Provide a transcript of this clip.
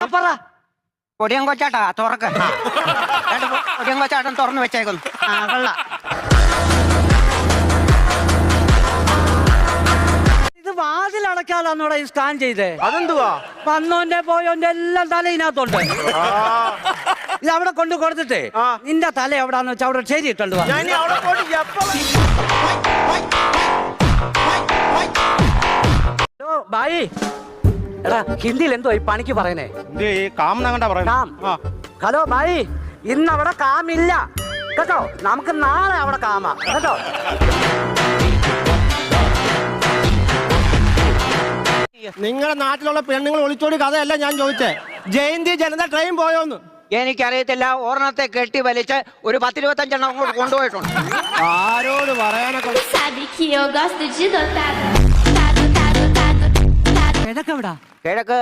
പറ. കൊടിയം കൊച്ചാട്ടാ തുറക്ക് കൊടിയം കൊച്ചാട്ടൻ തുറന്നു വെച്ചേക്കുന്നു. ആ കൊള്ളാം. ഇത് വാതിലടക്കാലാന്നോടാ ഈ സ്കാൻ ചെയ്തേ. അതെന്തുവാ? വന്നോന്റെ പോയോന്റെ എല്ലാം തല ഇതിനകത്തുണ്ട് ഇത് അവിടെ കൊണ്ട് കൊടുത്തിട്ടേ. ആ. നിന്റെ തല എവിടാന്ന് വെച്ചാ അവിടെ ശരി ഇട്ടുണ്ട് ഞാൻ ഇനി അവിടെ പോയിട്ട് എപ്പോ ഹലോ ബായി. എടാ ഹിന്ദിയിൽ എന്തോ ഈ പണിക്ക് കാമനങ്ങണ്ടാ കാം. ആ. ഹലോ ബായി ഇന്ന് അവിടെ കാമില്ല. കേട്ടോ നമുക്ക് നാളെ അവിടെ കാമാ. കേട്ടോ? നിങ്ങളുടെ നാട്ടിലുള്ള പെണ്ണുങ്ങൾ ഒളിച്ചോടി കഥയല്ല ഞാൻ ചോദിച്ചേ. ജയന്തി ജനത ട്രെയിൻ പോയോന്ന്. എനിക്കറിയത്തില്ല ഓർണത്തെ കെട്ടി വലിച്ച് ഒരു പത്തിരുപത്തഞ്ചെണ്ണം അങ്ങോട്ട് കൊണ്ടുപോയിട്ടുണ്ട്. ആരോട് പറയാനൊക്കെ കിഴക്കെവിടാ കിഴക്ക്